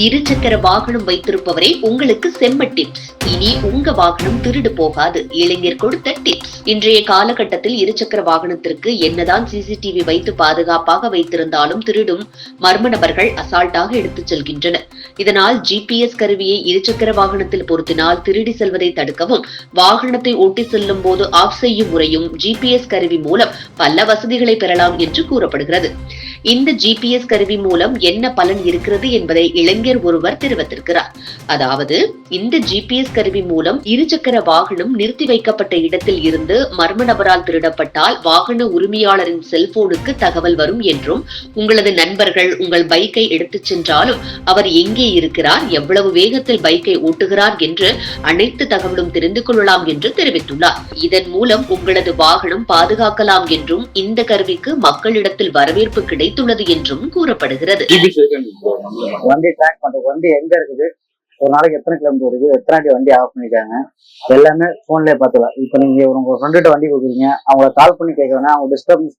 இருசக்கர வாகனம் வைத்திருப்பவரே உங்களுக்கு செம்ம டிப்ஸ் இனி உங்க வாகனம் திருடு போகாது. இளைஞர் கொடுத்த டிப்ஸ் இன்றைய காலகட்டத்தில் இருசக்கர வாகனத்திற்கு என்னதான் சிசிடிவி வைத்து பாதுகாப்பாக வைத்திருந்தாலும் திருடும் மர்ம நபர்கள் அசால்ட்டாக எடுத்துச் செல்கின்றனர். இதனால் ஜிபிஎஸ் கருவியை இருசக்கர வாகனத்தில் பொருத்தினால் திருடி செல்வதை தடுக்கவும் வாகனத்தை ஓட்டி செல்லும் போது ஆஃப் செய்யும் முறையும் ஜிபிஎஸ் கருவி மூலம் பல வசதிகளை பெறலாம் என்று கூறப்படுகிறது. இந்த ஜிபிஎஸ் கருவி மூலம் என்ன பலன் இருக்கிறது என்பதை இளைஞர் ஒருவர் தெரிவித்திருக்கிறார். அதாவது இந்த ஜிபிஎஸ் கருவி மூலம் இருசக்கர வாகனம் நிறுத்தி வைக்கப்பட்ட இடத்தில் இருந்து மர்ம நபரால் திருடப்பட்டால் வாகன உரிமையாளரின் செல்போனுக்கு தகவல் வரும் என்றும் உங்களது நண்பர்கள் உங்கள் பைக்கை எடுத்துச் சென்றாலும் அவர் எங்கே இருக்கிறார் எவ்வளவு வேகத்தில் பைக்கை ஓட்டுகிறார் என்று அனைத்து தகவலும் தெரிந்து கொள்ளலாம் என்று தெரிவித்துள்ளார். இதன் மூலம் உங்களது வாகனம் பாதுகாக்கலாம் என்றும் இந்த கருவிக்கு மக்களிடத்தில் வரவேற்பு கிடைத்துள்ளது என்றும் கூறப்படுகிறது. வண்டி ட்ராக் பண்றது வண்டி எங்க இருக்குது? ஒரு நாளைக்கு எத்தனை கிலோமீட்டர் இருக்குது? எத்தனை வாட்டி வண்டி ஆஃப் பண்ணிருக்காங்க? எல்லாமே போன்லயே பார்த்துக்கலாம். இப்போ நீங்க உங்க ஃப்ரெண்டுகிட்ட வண்டி கொடுக்குறீங்க. அவங்கள கால் பண்ணி கேட்க அவங்க டிஸ்டர்பன்ஸ்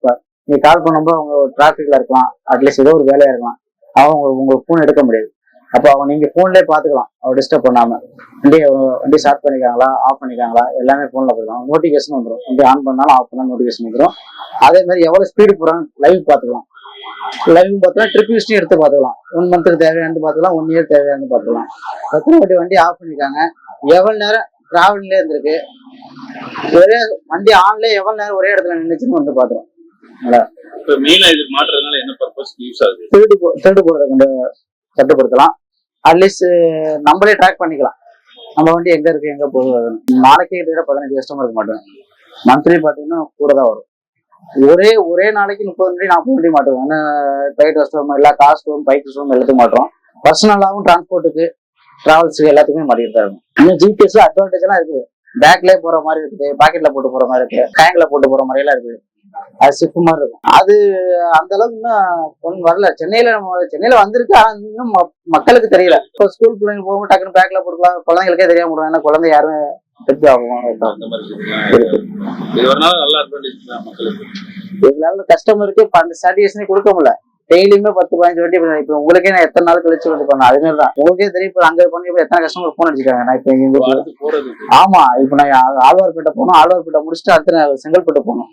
நீங்க கால் பண்ணும்போது அவங்க டிராபிக்ல இருக்கலாம். அட்லீஸ்ட் ஏதோ ஒரு வேலையா இருக்கலாம். அவங்க உங்களுக்கு ஃபோன் எடுக்க முடியாது. அப்போ அவங்க நீங்க போன்லயே பாத்துக்கலாம் அவர் டிஸ்டர்ப் பண்ணாம. வண்டி வண்டி ஸ்டார்ட் பண்ணிருக்காங்களா? ஆஃப் பண்ணிருக்காங்களா? எல்லாமே போன்ல பார்த்துக்கலாம் நோட்டிபிகேஷன் வந்துடும் வண்டி ஆன் பண்ணாலும் ஆஃப் பண்ணாலும் நோட்டிபிகேஷன் வந்துடும் அதே மாதிரி எவ்வளவு ஸ்பீடு போறாங்க லைவ் பார்த்துக்கலாம். லைவ் பார்த்தா ட்ரிப் ஹிஸ்ட்ரி எடுத்து பார்த்துக்கலாம் ஒன் மந்த்துக்கு தேவையானது பார்த்துக்கலாம் ஒன் இயர் தேவையானது பார்த்துக்கலாம் எத்தனை வாட்டி வண்டி ஆஃப் பண்ணிருக்காங்க? எவ்வளவு நேரம் டிராவல்லே இருந்திருக்கு? ஒரே வண்டி ஆன்ல எவ்வளவு நேரம் ஒரே இடத்துல நின்றுச்சுன்னு வந்து ஆகுது? திருடு திருடு போறதை கொண்டு கட்டுப்படுத்தலாம். அட்லீஸ்ட் நம்மளே ட்ராக் பண்ணிக்கலாம். நம்ம வண்டி எங்க இருக்கு எங்க போகுது நாளைக்கே கிட்ட பதினஞ்சு கஸ்டமர் இருக்க மாட்டோம். மந்த்லி பாத்தீங்கன்னா கூட தான் வரும். ஒரே ஒரே நாளைக்கு முப்பது வண்டி நாற்பது வண்டி மாட்டுவோம் ட்ரைட் ரெஸ்டோம் எல்லா காஸ்ட்டும் பைக் ரெஸ்டோம் எல்லாத்துக்கும் மாட்டுறோம் பர்சனலாகவும் டிரான்ஸ்போர்ட்டுக்கு டிராவல்ஸுக்கு எல்லாத்துக்குமே மாட்டிட்டு தான் இருக்கும். இன்னும் ஜிபிஎஸ்ல அட்வான்டேஜ் எல்லாம் இருக்குது. பேக்லயே போற மாதிரி இருக்குது. பாக்கெட்ல போட்டு போற மாதிரி இருக்கு ஹேங்க்ல போட்டு போற மாதிரி எல்லாம் இருக்குது. அது சிப்பு மாதிரி இருக்கும். அது அந்த அளவுக்கு இன்னும் ஒன்றும் வரல. சென்னையில நம்ம சென்னையில வந்திருக்கு ஆனா இன்னும் ம- மக்களுக்கு தெரியல. இப்போ ஸ்கூல் பிள்ளைங்க போகும்போது டக்குனு பேக்ல போட்டுக்கலாம். குழந்தைங்களுக்கே தெரியாம விடுவாங்க ஏன்னா குழந்தை யாரும் மாதிரி விஷயங்கள்லாம் இது வரனால நல்ல அட்வான்டேஜ் தான் மக்களுக்கு. இதனால கஸ்டமருக்கு இப்போ அந்த சாட்டிஸ்ஃபேக்ஷனே கொடுக்க முடியல. டெய்லியுமே பத்து பதினஞ்சு வண்டி இப்ப- இப்ப உங்களுக்கே நான் எத்தனை நாள் கழிச்சு வந்து பண்ணேன்? அது மாதிரி தான். உங்களுக்கே தெரியும் இப்போ அங்க பண்ணி எத்தனை கஸ்டமர் ஃபோன் அடிச்சிருக்காங்க? நான் இப்போ போறது ஆமா இப்போ நான் ஆழ்வார்பேட்டை போனோம். ஆழ்வார்பேட்டை முடிச்சுட்டு அடுத்து நான் செங்கல்பட்டு போகணும்